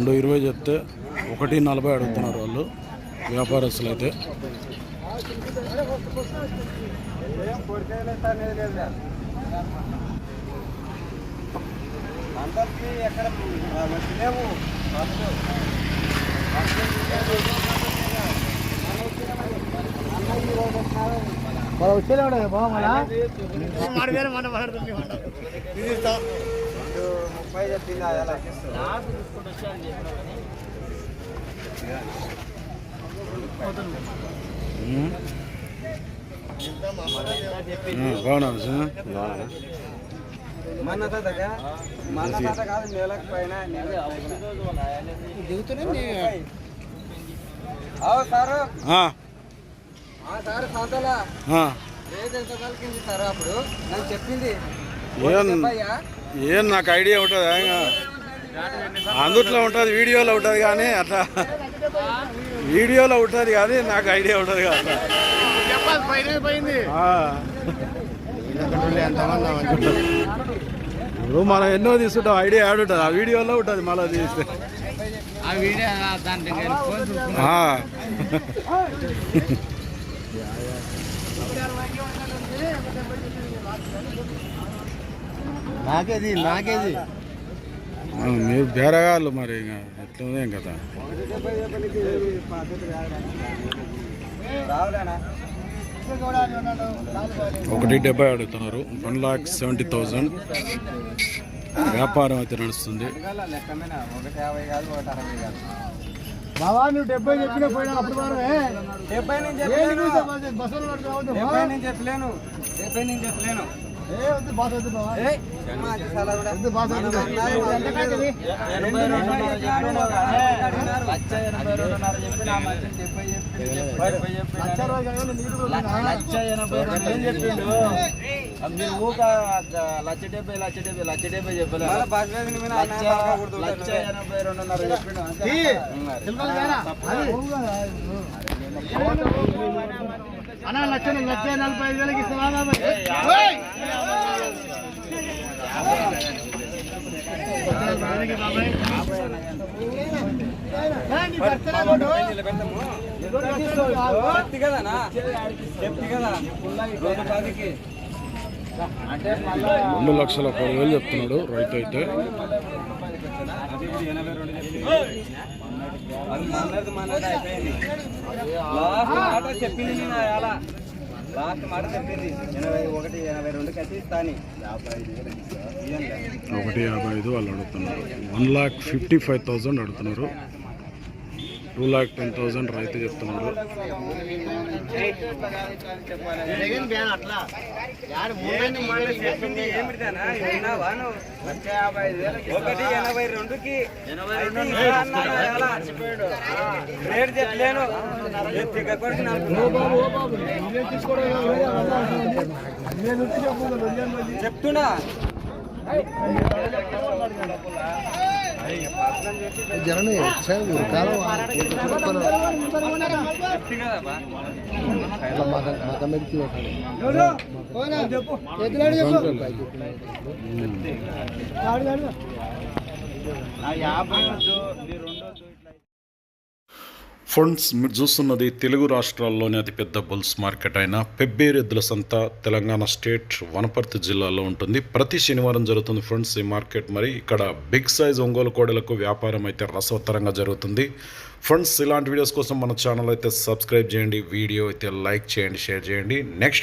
రెండు ఇరవై చెప్తే ఒకటి నలభై అడుగుతున్నారు వాళ్ళు వ్యాపారస్తులు అయితే. అందరికి ఎక్కడ మంచి లేవు ముప్పై చెప్పింది అలా. బాగున్నాను సార్ మన తాత మన తాత కాదు నెలకు పైన దిగుతూనే అవు సారు. సారు సంతలా. రేట్ ఎంత కలిగింది సార్ అప్పుడు? నాకు చెప్పింది. ఏం నాకు ఐడియా ఉంటుంది? అందుట్లో ఉంటుంది వీడియోలో ఉంటుంది కానీ అట్లా వీడియోలో ఉంటుంది కానీ నాకు ఐడియా ఉంటుంది కదా. ఇప్పుడు మనం ఎన్నో తీసుకుంటాం ఐడియా యాడ్ ఉంటుంది. ఆ వీడియోలో ఉంటుంది మళ్ళీ తీస్తే. ఆ వీడియో దాంట్లో ఫోన్ చూసుకున్నా ఆ. నాకేది నాకేది. మీరు బేరగాళ్ళు మరి ఇంకా ఎట్లుందేం కదా. రావులేనా? ఒకటి డెబ్బై అడుగుతున్నారు. One lakh seventy thousand. వ్యాపారం అయితే నడుస్తుంది. బాబా నువ్వు డెబ్బై చెప్పిన పోయినా అప్పుడు డెబ్బై నుంచి చెప్పలేను. డెబ్బై నుంచి చెప్పలేను. మీరు ఊక లక్ష డెబ్బై లక్ష డెబ్బై లక్ష డెబ్బై చెప్పలే లక్ష ఎనభై రెండున్నర చెప్పిండు. అన్న లక్ష లక్ష నలభై ఐదు వేలకి ఇస్తావా. చెప్తి కదనా చెప్తి కదా. రెండు పదికి. లక్షల పదివేలు చెప్తున్నాడు రైతు అయితే. ఎనభై రెండు మాట చెప్పింది నేను అలా. లాస్ట్ మాట చెప్పింది. ఎనభై ఒకటి ఎనభై రెండు కట్టి ఇస్తాను. ఒకటి యాభై ఐదు వాళ్ళు అడుగుతున్నారు. One lakh fifty five thousand అడుగుతున్నారు. టూ లాక్ టెన్ థౌజండ్ రైతు చెప్తున్నారు. ఒకటి ఎనభై రెండుకి. రేటు చెప్పలేను ఎత్తి కక్కొడికి నాకు ఇదే కాలం యాభై వద్దు, ఈ రెండు వద్దు, ఇట్లా ఫ్రెండ్స్ మీరు చూస్తున్నది తెలుగు రాష్ట్రాల్లోనే అతిపెద్ద బుల్స్ మార్కెట్ అయిన పెబ్బేరెద్దుల సంత తెలంగాణ స్టేట్ వనపర్తి జిల్లాలో ఉంటుంది. ప్రతి శనివారం జరుగుతుంది ఫ్రెండ్స్ ఈ మార్కెట్. మరి ఇక్కడ బిగ్ సైజ్ ఒంగోలు కోడలకు వ్యాపారం అయితే రసవత్తరంగా జరుగుతుంది. ఫ్రెండ్స్ ఇలాంటి వీడియోస్ కోసం మన ఛానల్ అయితే సబ్స్క్రైబ్ చేయండి వీడియో అయితే లైక్ చేయండి షేర్ చేయండి. నెక్స్ట్